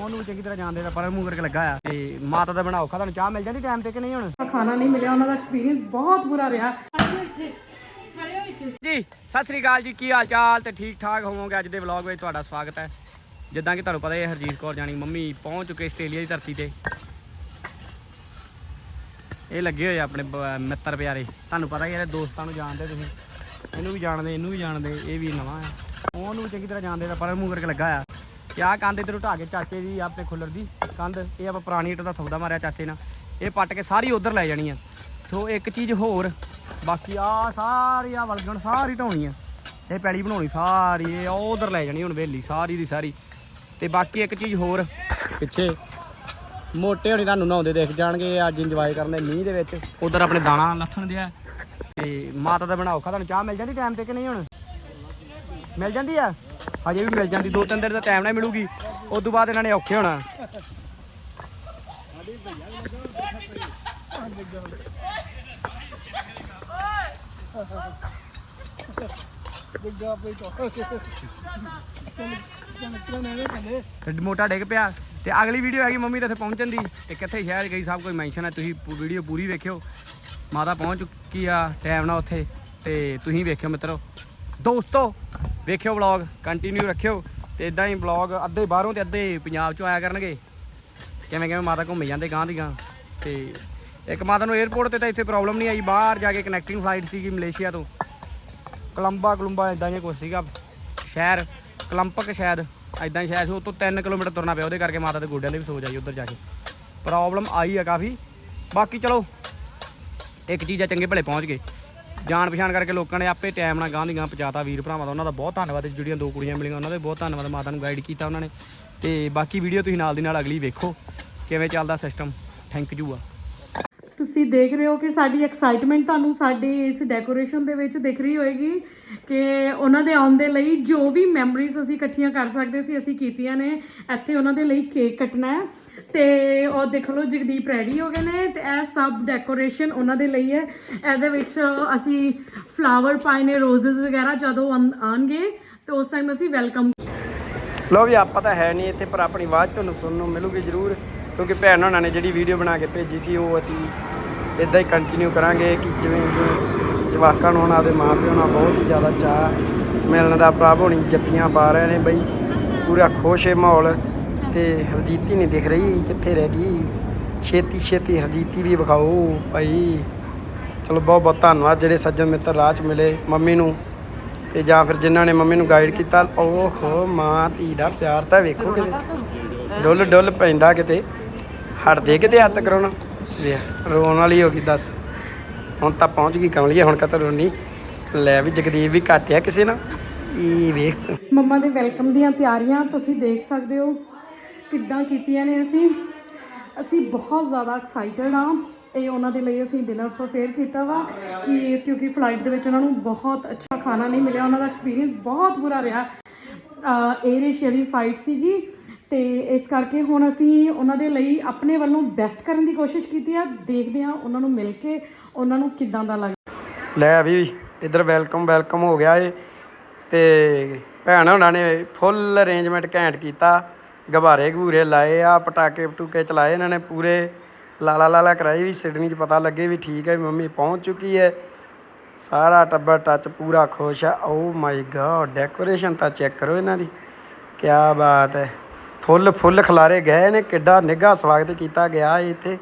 ਉਹਨੂੰ ਵੀ ਚੰਗੀ ਤਰ੍ਹਾਂ ਜਾਣਦੇ ਦਾ ਪਰ ਮੂੰਹ ਕਰਕੇ ਲੱਗਾ ਆ। ਤੇ ਮਾਤਾ ਦਾ ਬਣਾਓ ਖਾ ਤੁਹਾਨੂੰ ਚਾਹ ਮਿਲ ਜਾਂਦੀ ਟਾਈਮ ਤੇ ਕਿ ਨਹੀਂ ਹੁਣ? ਖਾਣਾ ਨਹੀਂ ਮਿਲਿਆ ਉਹਨਾਂ ਦਾ ਐਕਸਪੀਰੀਅੰਸ ਬਹੁਤ ਬੁਰਾ ਰਿਹਾ। ਜੀ ਸਤਿ ਸ੍ਰੀ ਅਕਾਲ ਜੀ ਕੀ ਹਾਲ ਚਾਲ ਤੇ ਠੀਕ ਠਾਕ ਹੋਵੋਗੇ ਅੱਜ ਦੇ ਵਲੌਗ ਵਿੱਚ ਤੁਹਾਡਾ ਸਵਾਗਤ ਹੈ। ਜਿੱਦਾਂ ਕਿ ਤੁਹਾਨੂੰ ਪਤਾ ਹੀ ਹਰਜੀਤ ਕੌਰ ਜਾਨੀ ਮੰਮੀ ਪਹੁੰਚ ਚੁੱਕੇ ਆਸਟ੍ਰੇਲੀਆ ਦੀ ਧਰਤੀ ਤੇ। ਇਹ ਲੱਗੇ ਹੋਏ ਆਪਣੇ ਮਿੱਤਰ ਪਿਆਰੇ। ਤੁਹਾਨੂੰ ਪਤਾ ਹੀ ਹੈ ਇਹਦੇ ਦੋਸਤਾਂ ਨੂੰ ਜਾਣਦੇ ਤੁਸੀਂ। ਇਹਨੂੰ ਵੀ ਜਾਣਦੇ ਇਹਨੂੰ ਵੀ ਜਾਣਦੇ ਇਹ ਵੀ ਨਵਾਂ ਹੈ। ਉਹਨੂੰ ਚੰਗੀ ਤਰ੍ਹਾਂ ਜਾਣਦੇ ਦਾ ਪਰ ਮੂੰਹ ਕਰਕੇ ਲੱਗਾ ਆ। ਤੇ ਆਹ ਕੰਧ ਇੱਧਰ ਢਾ ਕੇ ਚਾਚੇ ਦੀ ਆਪਣੇ ਖੁੱਲਰ ਦੀ ਕੰਧ। ਇਹ ਆਪਾਂ ਪੁਰਾਣੀ ਇੱਟ ਦਾ ਸੌਦਾ ਮਾਰਿਆ ਚਾਚੇ ਨਾਲ। ਇਹ ਪੱਟ ਕੇ ਸਾਰੀ ਉਧਰ ਲੈ ਜਾਣੀ ਆ। ਸੋ ਇੱਕ ਚੀਜ਼ ਹੋਰ, ਬਾਕੀ ਆ ਸਾਰੀ ਆ ਵਲਗਣ ਸਾਰੀ ਢਾਉਣੀ ਆ। ਇਹ ਪੈਲੀ ਬਣਾਉਣੀ ਸਾਰੀ, ਇਹ ਉਧਰ ਲੈ ਜਾਣੀ ਹੁਣ ਵੇਲੀ, ਸਾਰੀ ਦੀ ਸਾਰੀ। ਤੇ ਬਾਕੀ ਇੱਕ ਚੀਜ਼ ਹੋਰ, ਪਿੱਛੇ ਮੋਟੇ ਹੋਣੀ ਤੁਹਾਨੂੰ ਨਹਾਉਂਦੇ ਦੇਖ ਜਾਣਗੇ ਅੱਜ ਇੰਜੋਏ ਕਰਨੇ ਮੀਂਹ ਦੇ ਵਿੱਚ। ਉਧਰ ਆਪਣੇ ਦਾਣਾ ਲੱਥਣ ਦਿਆ। ਤੇ ਮਾਤਾ ਦਾ ਬਣਾਓ ਖਾ ਤੁਹਾਨੂੰ ਚਾਹ ਮਿਲ ਜਾਂਦੀ ਟਾਈਮ ਤੇ ਕਿ ਨਹੀਂ ਹੁਣ? ਮਿਲ ਜਾਂਦੀ ਆ? ਹਜੇ ਵੀ ਮਿਲ ਜਾਂਦੀ, ਦੋ ਤਿੰਨ ਦਿਨ ਦਾ ਟਾਈਮ ਨਾਲ ਮਿਲੂਗੀ ਉਸ ਤੋਂ ਬਾਅਦ ਇਹਨਾਂ ਨੇ ਔਖੇ ਹੋਣਾ। ਮੋਟਾ ਡਿੱਗ ਪਿਆ, ਤੇ ਅਗਲੀ ਵੀਡੀਓ ਹੈਗੀ ਮੰਮੀ ਤੇ ਇੱਥੇ ਪਹੁੰਚਣ ਦੀ, ਤੇ ਕਿੱਥੇ ਸ਼ਹਿਰ ਗਈ, ਸਭ ਕੁਝ ਮੈਂਸ਼ਨ ਹੈ, ਤੁਸੀਂ ਵੀਡੀਓ ਪੂਰੀ ਵੇਖਿਓ। ਮਾਤਾ ਪਹੁੰਚ ਚੁੱਕੀ ਆ ਟਾਈਮ ਨਾਲ ਉੱਥੇ, ਤੇ ਤੁਸੀਂ ਵੇਖਿਓ ਮਿੱਤਰੋ। ਦੋਸਤੋ ਵੇਖਿਓ ਵਲੌਗ ਕੰਟੀਨਿਊ ਰੱਖਿਓ ਤੇ ਇਦਾਂ ਹੀ ਵਲੌਗ ਅੱਧੇ ਬਾਹਰੋਂ ਤੇ ਅੱਧੇ ਪੰਜਾਬ ਚੋਂ ਆਇਆ ਕਰਨਗੇ। ਕਿਵੇਂ ਕਿਵੇਂ ਮਾਤਾ ਘੁੰਮ ਜਾਂਦੇ ਗਾਂ ਦੀ ਗਾਂ ਤੇ ਇੱਕ ਮਾਤਾ ਨੂੰ 에어ਪੋਰਟ ਤੇ ਤਾਂ ਇੱਥੇ ਪ੍ਰੋਬਲਮ ਨਹੀਂ ਆਈ, ਬਾਹਰ ਜਾ ਕੇ ਕਨੈਕਟਿੰਗ ਫਲਾਈਟ ਸੀਗੀ ਮਲੇਸ਼ੀਆ ਤੋਂ। ਕਲੰਬਾ ਕਲੁੰਬਾ ਇਦਾਂ ਜਿਹਾ ਕੁਛ ਸੀਗਾ। ਸ਼ਹਿਰ, ਕਲੰਪਕ ਸ਼ਾਇਦ ਇਦਾਂ ਸ਼ਹਿਰ ਸੀ ਉਹ ਤੋਂ 3 ਕਿਲੋਮੀਟਰ ਤੁਰਨਾ ਪਿਆ ਉਹਦੇ ਕਰਕੇ ਮਾਤਾ ਦੇ ਗੋਡਿਆਂ ਦੇ ਵੀ ਸੋਜ ਆਈ ਉੱਧਰ ਜਾ ਕੇ। ਪ੍ਰੋਬਲਮ ਆਈ ਆ ਕਾਫੀ। ਬਾਕੀ ਚਲੋ, ਇੱਕ ਚੀਜ਼ ਆ ਚੰਗੇ ਭਲੇ ਪਹੁੰਚ ਗਏ। ਜਾਣ ਪਛਾਣ ਕਰਕੇ ਲੋਕਾਂ ਨੇ ਆਪੇ ਟਾਈਮ ਨਾਲ ਗਾਂ ਦੀ ਗਾਂ ਪਹੁੰਚਾਤਾ। ਵੀਰ ਭਰਾਵਾਂ ਦਾ ਉਹਨਾਂ ਦਾ ਬਹੁਤ ਧੰਨਵਾਦ ਜਿਹੜੀਆਂ ਦੋ ਕੁੜੀਆਂ ਮਿਲੀਆਂ, ਉਹਨਾਂ ਦਾ ਬਹੁਤ ਧੰਨਵਾਦ ਮਾਤਾ ਨੂੰ ਗਾਈਡ ਕੀਤਾ ਉਹਨਾਂ ਨੇ। ਤੇ ਬਾਕੀ ਵੀਡੀਓ ਤੁਸੀਂ ਨਾਲ ਦੀ ਨਾਲ ਅਗਲੀ ਵੇਖੋ, ਕਿਵੇਂ ਚੱਲਦਾ ਸਿਸਟਮ ਥੈਂਕ ਯੂ ਆ। ਤੁਸੀਂ ਦੇਖ ਰਹੇ ਹੋ ਕਿ ਸਾਡੀ ਐਕਸਾਈਟਮੈਂਟ ਤੁਹਾਨੂੰ ਸਾਡੇ ਇਸ ਡੈਕੋਰੇਸ਼ਨ ਦੇ ਵਿੱਚ ਦਿਖ ਰਹੀ ਹੋਏਗੀ ਕਿ ਉਹਨਾਂ ਦੇ ਆਉਣ ਦੇ ਲਈ ਜੋ ਵੀ ਮੈਮਰੀਜ਼ ਅਸੀਂ ਇਕੱਠੀਆਂ ਕਰ ਸਕਦੇ ਸੀ, ਅਸੀਂ ਕੀਤੀਆਂ ਨੇ, ਇੱਥੇ ਉਹਨਾਂ ਦੇ ਲਈ ਕੇਕ ਕੱਟਣਾ ਹੈ। ਤੇ ਉਹ ਦੇਖ ਲਓ ਜਗਦੀਪ ਰੈਡੀ ਹੋ ਗਏ ਨੇ ਤੇ ਇਹ ਸਭ ਡੈਕੋਰੇਸ਼ਨ ਉਹਨਾਂ ਦੇ ਲਈ ਹੈ। ਇਹਦੇ ਵਿੱਚ ਅਸੀਂ ਫਲਾਵਰ ਪਾਏ ਨੇ ਰੋਜ਼ਸ ਵਗੈਰਾ ਜਦੋਂ ਆਉਣ- ਆਉਣਗੇ, ਤੇ ਉਸ ਟਾਈਮ ਅਸੀਂ ਵੈਲਕਮ ਲੋ ਵੀ, ਆਪਾਂ ਤਾਂ ਹੈ ਨਹੀਂ ਇੱਥੇ, ਪਰ ਆਪਣੀ ਆਵਾਜ਼ ਤੁਹਾਨੂੰ ਸੁਣਨ ਨੂੰ ਮਿਲੂਗੀ ਜ਼ਰੂਰ। ਕਿਉਂਕਿ ਭੈਣ ਉਹਨਾਂ ਨੇ ਜਿਹੜੀ ਵੀਡੀਓ ਬਣਾ ਕੇ ਭੇਜੀ ਸੀ, ਉਹ ਅਸੀਂ ਇਦਾਂ ਹੀ ਕੰਟੀਨਿਊ ਕਰਾਂਗੇ ਕਿ ਜਿਵੇਂ ਕਿ ਜਵਾਕਾਂ ਨੂੰ ਉਹਨਾਂ ਦੇ ਮਾਂ ਪਿਓ ਨਾਲ ਬਹੁਤ ਹੀ ਜ਼ਿਆਦਾ ਚਾਹ ਮਿਲਣ ਦਾ ਪ੍ਰਭ ਹੋਣੀ ਜੱਪੀਆਂ ਪਾ ਰਹੇ ਨੇ ਬਈ, ਪੂਰਾ ਖੁਸ਼ ਹੈ ਮਾਹੌਲ ਤੇ ਹਰਜੀਤੀ ਨਹੀਂ ਦਿਖ ਰਹੀ, ਕਿੱਥੇ ਰਹਿ ਗਈ? ਛੇਤੀ ਛੇਤੀ ਹਰਜੀਤੀ ਵੀ ਵਿਖਾਓ ਭਾਈ। ਚਲੋ ਬਹੁਤ ਬਹੁਤ ਧੰਨਵਾਦ, ਜਿਹੜੇ ਸੱਜਣ ਮਿੱਤਰ ਰਾਹ 'ਚ ਮਿਲੇ ਮੰਮੀ ਨੂੰ ਤੇ ਜਾਂ ਫਿਰ ਜਿਨ੍ਹਾਂ ਨੇ ਮੰਮੀ ਨੂੰ ਗਾਈਡ ਕੀਤਾ। ਓਹੋ ਮਾਂ ਧੀ ਦਾ ਪਿਆਰ ਤਾਂ ਵੇਖੋ ਕਿਤੇ। ਡੁੱਲ ਡੁੱਲ ਪੈਂਦਾ ਕਿਤੇ। ਹਟਦੇ ਕਿਤੇ ਹੱਥ ਕਰਾਉਣਾ। ਵੇਖ ਰੋਣ ਵਾਲੀ ਹੋ ਗਈ, ਦੱਸ। ਹੁਣ ਤਾਂ ਪਹੁੰਚ ਗਈ ਕਮਲੀਏ, ਹੁਣ ਕਤਰ ਰੋਣੀ। ਲੈ ਵੀ ਜਗਦੀਪ ਵੀ ਘਾਟਿਆ ਕਿਸੇ ਨਾਲ। ਇਹ ਵੇਖ ਮੰਮਾ ਦੇ ਵੈਲਕਮ ਦੀਆਂ ਤਿਆਰੀਆਂ ਤੁਸੀਂ ਦੇਖ ਸਕਦੇ ਹੋ ਕਿੱਦਾਂ ਕੀਤੀਆਂ ਨੇ ਅਸੀਂ। ਅਸੀਂ ਬਹੁਤ ਜ਼ਿਆਦਾ ਐਕਸਾਈਟਡ ਆ ਇਹ ਉਹਨਾਂ ਦੇ ਲਈ ਅਸੀਂ ਡਿਨਰ ਪ੍ਰਪੇਅਰ ਕੀਤਾ ਵਾ ਕਿ ਕਿਉਂਕਿ ਫਲਾਈਟ ਦੇ ਵਿੱਚ ਉਹਨਾਂ ਨੂੰ ਬਹੁਤ ਅੱਛਾ ਖਾਣਾ ਨਹੀਂ ਮਿਲਿਆ। ਉਹਨਾਂ ਦਾ ਐਕਸਪੀਰੀਅੰਸ ਬਹੁਤ ਬੁਰਾ ਰਿਹਾ। ਏਅਰ ਏਸ਼ੀਆ ਦੀ ਫਲਾਈਟ ਸੀਗੀ। ਤੇ ਇਸ ਕਰਕੇ ਹੁਣ ਅਸੀਂ ਉਹਨਾਂ ਦੇ ਲਈ ਆਪਣੇ ਵੱਲੋਂ ਬੈਸਟ ਕਰਨ ਦੀ ਕੋਸ਼ਿਸ਼ ਕੀਤੀ ਆ। ਦੇਖਦੇ ਆ ਉਹਨਾਂ ਨੂੰ ਮਿਲ ਕੇ ਉਹਨਾਂ ਨੂੰ ਕਿੱਦਾਂ ਦਾ ਲੱਗ ਲੈ ਵੀ, ਇਧਰ ਵੈਲਕਮ ਵੈਲਕਮ ਹੋ ਗਿਆ ਏ। ਤੇ ਭੈਣ ਉਹਨਾਂ ਨੇ ਫੁੱਲ ਅਰੇਂਜਮੈਂਟ ਘੈਂਟ ਕੀਤਾ। ਗਬਾਰੇ ਘੂਰੇ ਲਾਏ ਆ, ਪਟਾਕੇ ਪਟੂਕੇ ਚਲਾਏ ਇਹਨਾਂ ਨੇ ਪੂਰੇ। ਲਾਲਾ ਲਾਲਾ ਕਰਾਈ ਵੀ, ਸਿਡਨੀ 'ਚ ਪਤਾ ਲੱਗੇ ਵੀ ਠੀਕ ਹੈ ਵੀ ਮੰਮੀ ਪਹੁੰਚ ਚੁੱਕੀ ਹੈ ਸਾਰਾ ਟੱਬਰ ਟੱਚ ਪੂਰਾ ਖੁਸ਼ ਆ। ਓ ਮਾਈ ਗॉड ਡੈਕੋਰੇਸ਼ਨ ਤਾਂ ਚੈੱਕ ਕਰੋ ਇਹਨਾਂ ਦੀ। ਕੀ ਬਾਤ ਹੈ ਫੁੱਲ ਫੁੱਲ ਖਿਲਾਰੇ ਗਏ ਨੇ, ਕਿੱਡਾ ਨਿੱਘਾ ਸਵਾਗਤ ਕੀਤਾ ਗਿਆ ਏ ਇੱਥੇ।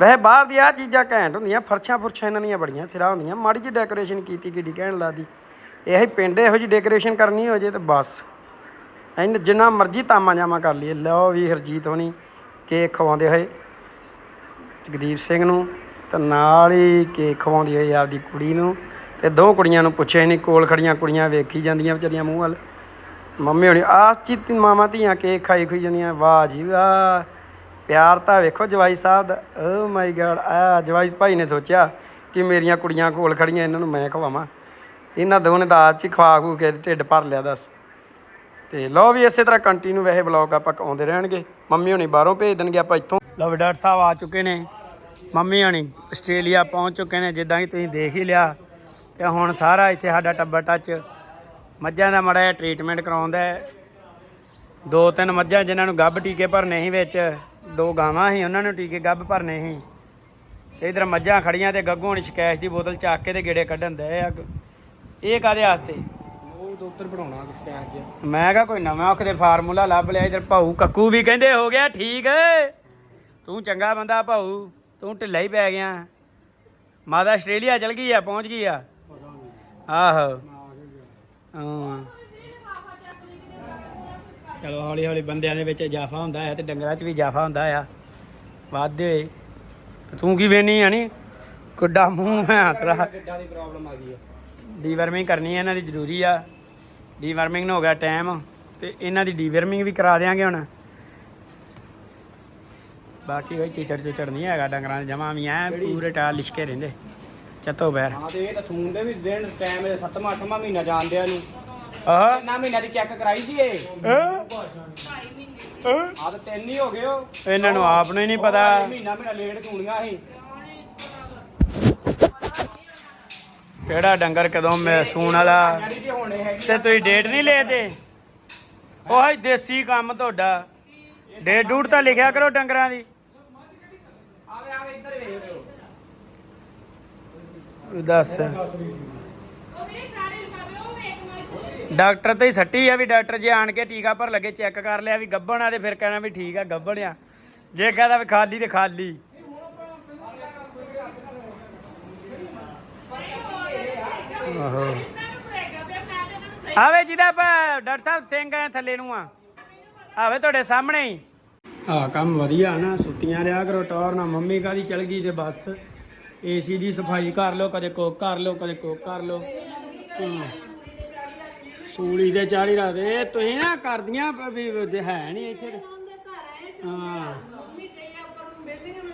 ਵੈਸੇ ਬਾਹਰ ਦੀ ਆ ਚੀਜ਼ਾਂ ਘੈਂਟ ਹੁੰਦੀਆਂ, ਫਰਸ਼ਾਂ ਫੁਰਸ਼ਾਂ ਇਹਨਾਂ ਦੀਆਂ ਬੜੀਆਂ ਸਿਰਾ ਹੁੰਦੀਆਂ, ਮਾੜੀ ਜਿਹੀ ਡੈਕੋਰੇਸ਼ਨ ਕੀਤੀ, ਕਿੱਡੀ ਕਹਿਣ ਲਾਦੀ ਇਹ ਹੀ ਪਿੰਡ ਇਹੋ ਜਿਹੀ ਡੈਕੋਰੇਸ਼ਨ ਕਰਨੀ ਹੋ ਜੇ ਤੇ ਬਸ। ਐਨ ਜਿੰਨਾ ਮਰਜ਼ੀ ਤਾਮਾ ਜਾਮਾ ਕਰ ਲਈਏ। ਲਓ ਵੀ ਹਰਜੀਤ ਹੋਣੀ, ਕੇਕ ਖਵਾਉਂਦੇ ਹੋਏ ਜਗਦੀਪ ਸਿੰਘ ਨੂੰ ਤੇ ਨਾਲ ਹੀ ਕੇਕ ਖਵਾਉਂਦੀ ਹੋਈ ਆਪਦੀ ਕੁੜੀ ਨੂੰ ਤੇ ਦੋ ਕੁੜੀਆਂ ਨੂੰ ਪੁੱਛਿਆ ਨਹੀਂ, ਕੋਲ ਖੜੀਆਂ ਕੁੜੀਆਂ ਵੇਖੀ ਜਾਂਦੀਆਂ ਵਿਚਾਰੀਆਂ ਮੂੰਹ ਵੱਲ। ਮੰਮੀ ਹੋਣੀ, ਆਹ ਚਿੱਤ ਮਾਮਾ ਧੀਆਂ ਕੇਕ ਖਾਈ ਖੁਈ ਜਾਂਦੀਆਂ, ਵਾਹ ਜੀ ਵਾਹ। ਪਿਆਰ ਤਾਂ ਵੇਖੋ ਜਵਾਈ ਸਾਹਿਬ ਦਾ ਓ ਮਾਈ ਗॉड ਆ ਜਵਾਈ ਭਾਈ ਨੇ ਸੋਚਿਆ ਕਿ ਮੇਰੀਆਂ ਕੁੜੀਆਂ ਕੋਲ ਖੜੀਆਂ, ਇਹਨਾਂ ਨੂੰ ਮੈਂ ਖਵਾਵਾਂ। ਇਹਨਾਂ ਦੋਨੇ ਦਾ ਆਪ ਚ ਖਵਾ ਖੂ ਕੇ ਢਿੱਡ ਭਰ ਲਿਆ ਦੱਸ। ਤੇ ਲਓ ਵੀ ਇਸੇ ਤਰ੍ਹਾਂ ਕੰਟੀਨਿਊ ਵੈਸੇ ਵਲੌਗ ਆਪਾਂ ਆਉਂਦੇ ਰਹਿਣਗੇ। ਮੰਮੀ ਹੋਣੀ ਬਾਹਰੋਂ ਭੇਜ ਦੇਣਗੇ ਆਪਾਂ ਇੱਥੋਂ। ਲਓ ਵੀ ਡਾਕਟਰ ਸਾਹਿਬ ਆ ਚੁੱਕੇ ਨੇ। ਮੰਮੀ ਹੋਣੀ, ਆਸਟ੍ਰੇਲੀਆ ਪਹੁੰਚ ਚੁੱਕੇ ਨੇ, ਜਿੱਦਾਂ ਕਿ ਤੁਸੀਂ ਦੇਖ ਹੀ ਲਿਆ। ਤੇ ਹੁਣ ਸਾਰਾ ਇੱਥੇ ਸਾਡਾ ਟੱਬਰ ਟੱਚ ਮੱਝਾਂ ਦਾ ਮੜਾ ਟ੍ਰੀਟਮੈਂਟ ਕਰਾਉਂਦਾ ਦੋ ਤਿੰਨ ਮੱਝਾਂ ਜਿਨ੍ਹਾਂ ਨੂੰ ਗੱਭ ਟੀਕੇ ਭਰਨੇ ਸੀ ਵਿੱਚ ਦੋ ਗਾਵਾਂ ਸੀ ਉਹਨਾਂ ਨੂੰ ਟੀਕੇ ਗੱਭ ਭਰਨੇ ਸੀ। ਇਧਰ ਮੱਝਾਂ ਖੜੀਆਂ ਤੇ ਗੱਗੂ ਹੁਣ ਸ਼ਕੈਸ਼ ਦੀ ਬੋਤਲ ਚੱਕ ਕੇ ਤੇ ਗੇੜੇ ਕੱਢਣ ਦੇ ਆ ਇਹ ਕਾਦੇ ਵਾਸਤੇ? ਉਹ ਡਾਕਟਰ ਬਣਾਉਣਾ ਮੈਂ ਕਿਹਾ ਕੋਈ ਨਵਾਂ ਔਖ ਦੇ ਫਾਰਮੂਲਾ ਲੱਭ ਲਿਆ ਇਧਰ ਭਾਊ ਕੱਕੂ ਵੀ ਕਹਿੰਦੇ ਹੋ ਗਿਆ ਠੀਕ। ਤੂੰ ਚੰਗਾ ਬੰਦਾ ਭਾਊ ਤੂੰ ਢਿੱਲਾ ਹੀ ਪੈ ਗਿਆ। ਮਾਤਾ ਆਸਟ੍ਰੇਲੀਆ ਚਲ ਗਈ ਆ ਪਹੁੰਚ ਗਈ ਆ? ਆਹੋ। ਹਾਂ। ਚਲੋ ਹੌਲੀ ਹੌਲੀ ਬੰਦਿਆਂ ਦੇ ਵਿੱਚ ਇਜ਼ਾਫਾ ਹੁੰਦਾ ਹੈ ਤੇ ਡੰਗਰਾਂ 'ਚ ਵੀ ਇਜ਼ਾਫਾ ਹੁੰਦਾ ਆ। ਵਾਧੇ। ਹੋਏ ਤੇ ਕੀ ਵੇਨੀ ਆ ਨੀ? ਕੁੱਡਾ ਮੂੰਹ ਹੈ ਤੇਰਾ ਕਿੱਡਾ ਦੀ ਪ੍ਰੋਬਲਮ ਆ ਗਈ ਆ। ਡੀਵਰਮਿੰਗ ਕਰਨੀ ਹੈ ਇਹਨਾਂ ਦੀ ਜ਼ਰੂਰੀ ਆ। ਡੀਵਰਮਿੰਗ ਨੂੰ ਹੋ ਗਿਆ ਟਾਈਮ ਤੇ ਇਹਨਾਂ ਦੀ ਡੀਵਰਮਿੰਗ ਵੀ ਕਰਾ ਦੇਾਂਗੇ ਹੁਣ। ਬਾਕੀ ਕੋਈ ਚੀਚੜ ਚੁਚੜ ਨਹੀਂ ਹੈਗਾ ਡੰਗਰਾਂ ਦੇ ਜਮਾ ਵੀ ਐ ਪੂਰੇ ਟਾਲ ਲਿਸ਼ਕੇ ਰਹਿੰਦੇ। ਚੱਤੋ ਬੈਰ ਹਾਂ ਤੇ ਇਹ ਤਾਂ ਸੂਣ ਦੇ ਵੀ ਦਿਨ ਟਾਈਮ ਦੇ 7ਵਾਂ 8ਵਾਂ ਮਹੀਨਾ ਜਾਂਦੇ ਆ ਨੂੰ ਆਹ। ਕਿੰਨਾ ਮਹੀਨਾ ਦੀ ਚੈੱਕ ਕਰਾਈ ਸੀ ਇਹ? ਆ ਤਾਂ ਤਿੰਨ ਹੀ ਹੋ ਗਏ ਉਹ। ਇਹਨਾਂ ਨੂੰ ਆਪ ਨੂੰ ਹੀ ਨਹੀਂ ਪਤਾ। ਮਹੀਨਾ ਮਹੀਨਾ ਲੇਟ ਸੂਣੀਆਂ ਸੀ ਕਿਹੜਾ ਡੰਗਰ ਕਦੋਂ ਮੈਂ ਸੂਣ ਵਾਲਾ? ਜਿਹੜੀ ਜੀ ਹੋਣੇ ਹੈਗੀ ਤੇ ਤੁਸੀਂ ਡੇਟ ਨਹੀਂ ਲੈਦੇ? ਉਹ ਹੀ ਦੇਸੀ ਕੰਮ ਤੁਹਾਡਾ। ਡੇਟ ਡੂਟ ਤਾਂ ਲਿਖਿਆ ਕਰੋ ਡੰਗਰਾਂ ਦੀ ਆਵੇ ਆਵੇ ਇੱਧਰ ਵੇਖ ਲਿਓ ਦੱਸ। ਡਾਕਟਰ ਤੇ ਹੀ ਸੱਟੀ ਆ ਵੀ ਡਾਕਟਰ ਜੇ ਆਣ ਕੇ ਟੀਕਾ ਭਰ ਲੱਗੇ ਚੈੱਕ ਕਰ ਲਿਆ ਵੀ ਗੱਭਣ ਆ ਤੇ ਫਿਰ ਕਹਿਣਾ ਵੀ ਠੀਕ ਆ ਗੱਭਣ ਆ। ਜੇ ਕਹਦਾ ਵੀ ਖਾਲੀ ਤੇ ਖਾਲੀ। ਆਹੋ। ਆਵੇ ਜਿਹਦਾ ਡਾਕਟਰ ਸਾਹਿਬ ਸਿੰਘ ਆ ਥੱਲੇ ਨੂੰ ਆ। ਆਵੇ ਤੁਹਾਡੇ ਸਾਹਮਣੇ ਹੀ। ਆ ਕੰਮ ਵਧੀਆ ਨਾ ਛੁੱਟੀਆਂ ਰਿਆ ਕਰੋ, ਟੌਰ ਨਾ ਮੰਮੀ ਕਾਦੀ ਚਲ ਗਈ ਤੇ ਬਸ। ਏਸੀ ਦੀ ਸਫ਼ਾਈ ਕਰ ਲਓ, ਕਦੇ ਕੋਕ ਕਰ ਲਓ, ਕਦੇ ਕੋਕ ਕਰ ਲਓ। ਹਾਂ। ਸੂਲੀ ਦੇ ਚਾੜੀ ਰੱਖਦੇ। ਤੁਸੀਂ ਨਾ ਕਰਦੀਆਂ ਪ- ਵੀ ਵੀ ਹੈ ਨਹੀਂ ਇੱਥੇ ਤੇ। ਹਾਂ।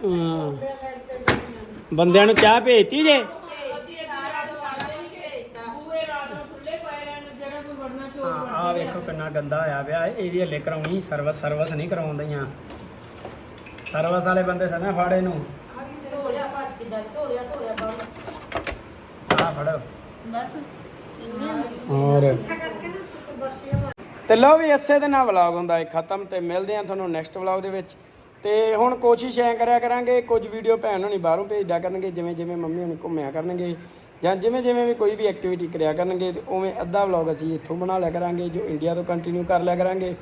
ਹਾਂ। ਬੰਦਿਆਂ ਨੂੰ ਚਾਹ ਭੇਜਤੀ ਜੇ? ਆ ਵੇਖੋ ਕਿੰਨਾ ਗੰਦਾ ਹੋਇਆ ਪਿਆ। ਇਹਦੀ ਹੱਲੇ ਕਰਾਉਣੀ ਸਰਵਿਸ ਸਰਵਿਸ ਨਹੀਂ ਕਰਾਉਂਦੀਆਂ ਸਰਵਿਸ ਵਾਲੇ ਬੰਦੇ ਸਨਾ ਫਾੜੇ ਨੂੰ। ਆ ਫੜੋ। ਬਸ ਹੋਰ। ਤੇ ਲਓ ਵੀ ਇਸੇ ਦੇ ਨਾਲ ਵਲੌਗ ਹੁੰਦਾ ਹੈ ਖਤਮ ਤੇ ਮਿਲਦੇ ਆ ਤੁਹਾਨੂੰ ਨੈਕਸਟ ਵਲੌਗ ਦੇ ਵਿੱਚ। ਤੇ ਹੁਣ ਕੋਸ਼ਿਸ਼ ਐ ਕਰਿਆ ਕਰਾਂਗੇ ਕੁਝ ਵੀਡੀਓ ਭੈਣ ਹੋਣੀ ਬਾਹਰੋਂ ਭੇਜਦਾ ਕਰਨਗੇ ਜਿਵੇਂ ਜਿਵੇਂ ਮੰਮੀ ਹੋਣੀ ਘੁੰਮਿਆ ਕਰਨਗੇ ਜਾਂ ਜਿਵੇਂ ਜਿਵੇਂ ਵੀ ਕੋਈ ਵੀ ਐਕਟੀਵਿਟੀ ਕਰਿਆ ਕਰਨਗੇ ਤੇ ਉਵੇਂ ਅੱਧਾ ਵਲੌਗ ਅਸੀਂ ਇੱਥੋਂ ਬਣਾ ਲਿਆ ਕਰਾਂਗੇ ਜੋ ਇੰਡੀਆ ਤੋਂ ਕੰਟੀਨਿਊ ਕਰ ਲਿਆ ਕਰਾਂਗੇ।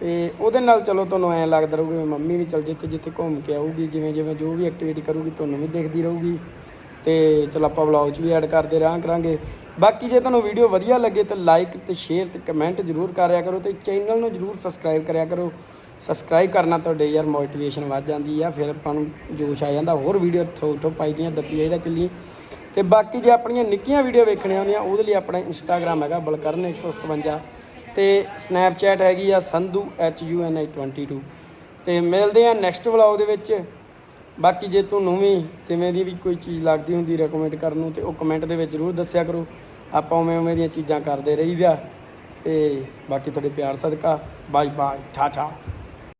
ਤੇ ਉਹਦੇ ਨਾਲ ਚਲੋ ਤੁਹਾਨੂੰ ਐਂ ਲੱਗਦਾ ਰਹੂਗਾ ਵੀ ਮੰਮੀ ਵੀ ਚਲ ਜਿੱਥੇ ਜਿੱਥੇ ਘੁੰਮ ਕੇ ਆਊਗੀ, ਜਿਵੇਂ ਜਿਵੇਂ ਜੋ ਵੀ ਐਕਟੀਵਿਟੀ ਕਰੂਗੀ ਤੁਹਾਨੂੰ ਵੀ ਦੇਖਦੀ ਰਹੂਗੀ। ਤੇ ਚਲ ਆਪਾਂ ਵਲੌਗ 'ਚ ਵੀ ਐਡ ਕਰਦੇ ਰਹਾਂ ਕਰਾਂਗੇ। ਬਾਕੀ ਜੇ ਤੁਹਾਨੂੰ ਵੀਡੀਓ ਵਧੀਆ ਲੱਗੇ ਤਾਂ ਲਾਈਕ ਤੇ ਸ਼ੇਅਰ ਤੇ ਕਮੈਂਟ ਜ਼ਰੂਰ ਕਰਿਆ ਕਰੋ ਤੇ ਚੈਨਲ ਨੂੰ ਜ਼ਰੂਰ ਸਬਸਕ੍ਰਾਈਬ ਕਰਿਆ ਕਰੋ। ਸਬਸਕ੍ਰਾਈਬ ਕਰਨਾ ਤੁਹਾਡੇ ਯਾਰ ਮੋਟੀਵੇਸ਼ਨ ਵੱਧ ਜਾਂਦੀ ਆ, ਫਿਰ ਆਪਾਂ ਨੂੰ ਜੋਸ਼ ਆ ਜਾਂਦਾ, ਹੋਰ ਵੀਡੀਓ ਥੋ ਥੋ ਪਾਈ ਦੀਆਂ, ਦੱਬੀ ਜਾਈਦਾ ਕਿੱਲੀ ਤੇ ਬਾਕੀ ਜੇ ਆਪਣੀਆਂ ਨਿੱਕੀਆਂ ਵੀਡੀਓ ਵੇਖਣੀਆਂ ਹੁੰਦੀਆਂ, ਉਹਦੇ ਲਈ ਆਪਣਾ ਇੰਸਟਾਗ੍ਰam ਹੈਗਾ ਬਲਕਰਨ 157 ਤੇ ਸਨੈਪਚੈਟ ਹੈਗੀ ਆ Sandhu H U N I 22 ਤੇ ਮਿਲਦੇ ਆ ਨੈਕਸਟ ਵਲੌਗ ਦੇ ਵਿੱਚ। ਬਾਕੀ ਜੇ ਤੁਹਾਨੂੰ ਵੀ ਕਿਵੇਂ ਦੀ ਵੀ ਕੋਈ ਚੀਜ਼ ਲੱਗਦੀ ਹੁੰਦੀ ਰეკਮੈਂਡ ਕਰਨ ਨੂੰ ਤੇ ਉਹ ਕਮੈਂਟ ਦੇ ਵਿੱਚ ਜ਼ਰੂਰ ਦੱਸਿਆ ਕਰੋ। ਆਪਾਂ ਉਵੇਂ ਉਵੇਂ ਦੀਆਂ ਚੀਜ਼ਾਂ ਕਰਦੇ ਰਹੀਦਾ। ਤੇ ਬਾਕੀ ਤੁਹਾਡੇ ਪਿਆਰ ਸਦਕਾ। ਬਾਏ ਬਾਈ ਠਾਠਾ